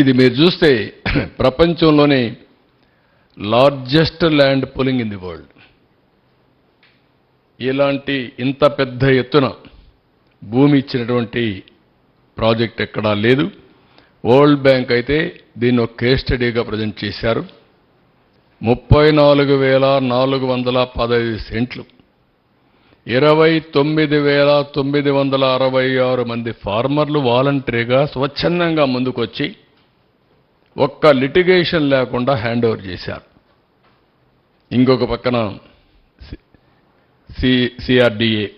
ఇది మీరు చూస్తే ప్రపంచంలోనే largest land pooling in the world ఇలాంటి ఇంత పెద్ద ఎత్తున భూమి ఇచ్చినటువంటి ప్రాజెక్ట్ ఎక్కడా లేదు. వరల్డ్ బ్యాంక్ అయితే దీన్ని ఒక కేస్ స్టడీగా ప్రజెంట్ చేశారు. ముప్పై నాలుగు వేల నాలుగు వందల పదహైదు సెంట్లు ఇరవై తొమ్మిది వేల తొమ్మిది వందల అరవై ఆరు మంది ఫార్మర్లు వాలంటరీగా స్వచ్ఛందంగా ముందుకొచ్చి ఒక్క లిటిగేషన్ లేకుండా హ్యాండ్ ఓవర్ చేశారు. ఇంకొక పక్కన సి సిఆర్డిఏ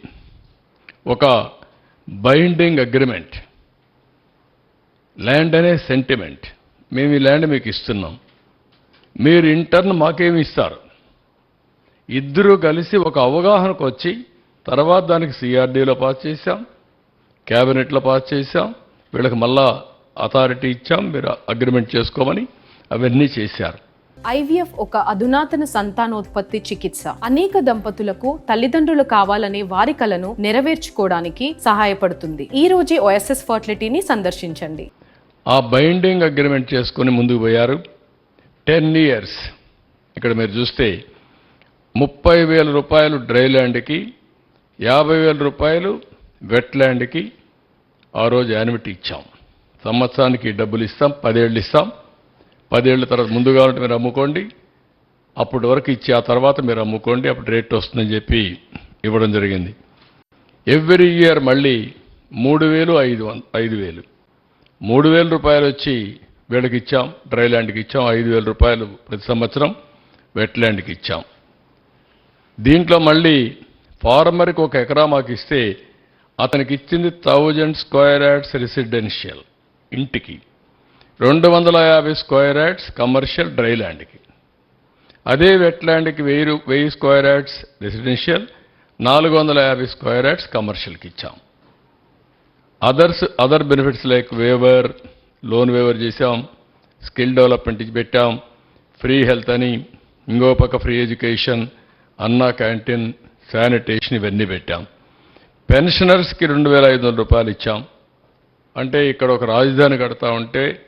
ఒక బైండింగ్ అగ్రిమెంట్ ల్యాండ్ అనే సెంటిమెంట్ మేము ఈ ల్యాండ్ మీకు ఇస్తున్నాం. మీరు ఇంటర్న్ మాకేమి ఇస్తారు? ఇద్దరూ కలిసి ఒక అవగాహనకు వచ్చి తర్వాత దానికి సిఆర్డీలో పాస్ చేశాం క్యాబినెట్లో పాస్ చేశాం వీళ్ళకి మళ్ళా అథారిటీ ఇచ్చాం మీరు అగ్రిమెంట్ చేసుకోమని అవన్నీ చేశారు. ఐవీఎఫ్ ఒక అధునాతన సంతానోత్పత్తి చికిత్స. అనేక దంపతులకు తల్లిదండ్రులు కావాలనే వారి కలను నెరవేర్చుకోవడానికి సహాయపడుతుంది. ఈ రోజే ఓఎస్ఎస్ ఫర్టిలిటీని సందర్శించండి. ఆ బైండింగ్ అగ్రిమెంట్ చేసుకొని ముందుకు పోయారు. Ten years. ఇక్కడ మీరు చూస్తే ముప్పై వేల రూపాయలు డ్రై ల్యాండ్కి యాభై వేల రూపాయలు వెట్ ల్యాండ్కి ఆ రోజు యానిమిటీ ఇచ్చాం. సంవత్సరానికి డబ్బులు ఇస్తాం పదేళ్ళు ఇస్తాం. పదేళ్ళ తర్వాత ముందు కావాలంటే మీరు అమ్ముకోండి. అప్పటి వరకు ఇచ్చి ఆ తర్వాత మీరు అమ్ముకోండి. అప్పుడు రేట్ వస్తుందని చెప్పి ఇవ్వడం జరిగింది. ఎవ్రీ ఇయర్ మళ్ళీ మూడు వేలు ఐదు వం ఐదు వేలు. మూడు వేల రూపాయలు వచ్చి వీళ్ళకి ఇచ్చాం డ్రై ల్యాండ్కి ఇచ్చాం ఐదు వేల రూపాయలు ప్రతి సంవత్సరం వెట్ ల్యాండ్కి ఇచ్చాం. దీంట్లో మళ్ళీ ఫార్మర్కి ఒక ఎకరా మాకు ఇస్తే అతనికి ఇచ్చింది థౌజండ్ స్క్వేర్ యార్డ్స్ రెసిడెన్షియల్. ఇంటికి. రెండు వందల యాభై స్క్వేర్ యార్డ్స్ కమర్షియల్ డ్రై ల్యాండ్కి. అదే వెట్ ల్యాండ్కి వెయ్యి రూ- వెయ్యి స్క్వేర్ యార్డ్స్ రెసిడెన్షియల్ నాలుగు వందల యాభై స్క్వేర్ యార్డ్స్ కమర్షియల్కి ఇచ్చాం. Others other benefits like waiver loan waiver చేశాం స్కిల్ డెవలప్మెంట్ ఇచ్చి పెట్టాం ఫ్రీ హెల్త్ అని ఇంకో పక్క free education Anna canteen sanitation ఇవన్నీ పెట్టాం. పెన్షనర్స్కి రెండు వేల ఐదు వందల రూపాయలు ఇచ్చాం. అంటే ఇక్కడ ఒక రాజధాని కడతా ఉంటే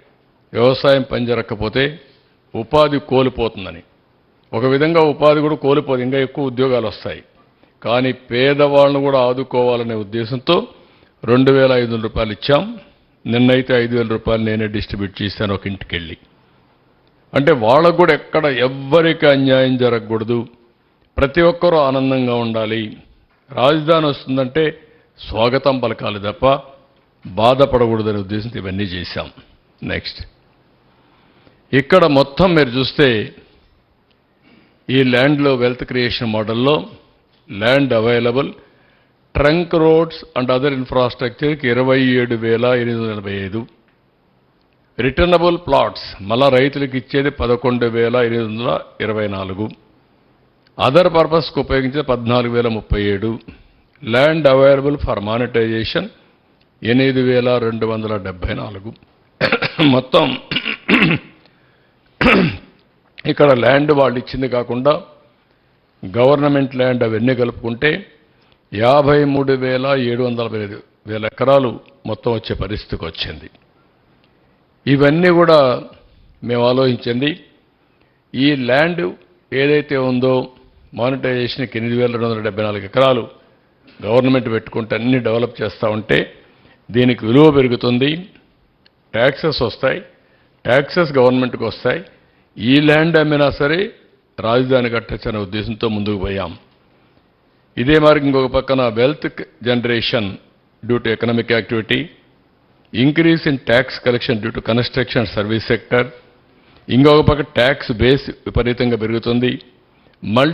వ్యవసాయం పనిజరక్కపోతే ఉపాధి కోల్పోతుందని. ఒక విధంగా ఉపాధి కూడా కోల్పోదు ఇంకా ఎక్కువ ఉద్యోగాలు వస్తాయి. కానీ పేదవాళ్ళను కూడా ఆదుకోవాలనే ఉద్దేశంతో రెండు వేల ఐదు వందల రూపాయలు ఇచ్చాం. నిన్నైతే ఐదు వేల రూపాయలు నేనే డిస్ట్రిబ్యూట్ చేశాను ఒక ఇంటికి వెళ్ళి అంటే వాళ్ళకు కూడా ఎక్కడ ఎవ్వరికి అన్యాయం జరగకూడదు. ప్రతి ఒక్కరూ ఆనందంగా ఉండాలి. రాజధాని వస్తుందంటే స్వాగతం పలకాలి తప్ప బాధపడకూడదనే ఉద్దేశంతో ఇవన్నీ చేశాం. నెక్స్ట్ ఇక్కడ మొత్తం మీరు చూస్తే ఈ ల్యాండ్లో వెల్త్ క్రియేషన్ మోడల్లో land available trunk roads and other ఇన్ఫ్రాస్ట్రక్చర్కి ఇరవై ఏడు వేల ఎనిమిది వందల ఎనభై ఐదు. రిటర్నబుల్ ప్లాట్స్ మళ్ళా రైతులకు ఇచ్చేది పదకొండు వేల ఎనిమిది వందల ఇరవై నాలుగు. అదర్ పర్పస్కి ఉపయోగించే పద్నాలుగు వేల ముప్పై ఏడు. ల్యాండ్ అవైలబుల్ ఫర్ మానిటైజేషన్ ఎనిమిది వేల రెండు వందల డెబ్బై నాలుగు. మొత్తం ఇక్కడ ల్యాండ్ వాళ్ళు ఇచ్చింది కాకుండా గవర్నమెంట్ ల్యాండ్ అవన్నీ కలుపుకుంటే యాభై మూడు వేల ఏడు వందల ఐదు వేల ఎకరాలు మొత్తం వచ్చే పరిస్థితికి వచ్చింది. ఇవన్నీ కూడా మేము ఆలోచించింది. ఈ ల్యాండ్ ఏదైతే ఉందో మానిటైజేషన్కి ఎనిమిది వేల రెండు వందల డెబ్బై నాలుగు ఎకరాలు గవర్నమెంట్ పెట్టుకుంటే అన్ని డెవలప్ చేస్తూ ఉంటే దీనికి విలువ పెరుగుతుంది. ట్యాక్సెస్ వస్తాయి. ట్యాక్సెస్ గవర్నమెంట్కి వస్తాయి. ఈ ల్యాండ్ అమ్మినా సరే రాజధాని కట్టచ్చు అనే ఉద్దేశంతో ముందుకు పోయాం. ఇదే మార్గం ఇంకొక పక్కన wealth generation due to economic activity increase in tax collection due to construction service sector ఇంకొక పక్క ట్యాక్స్ బేస్ విపరీతంగా పెరుగుతుంది. మల్టీ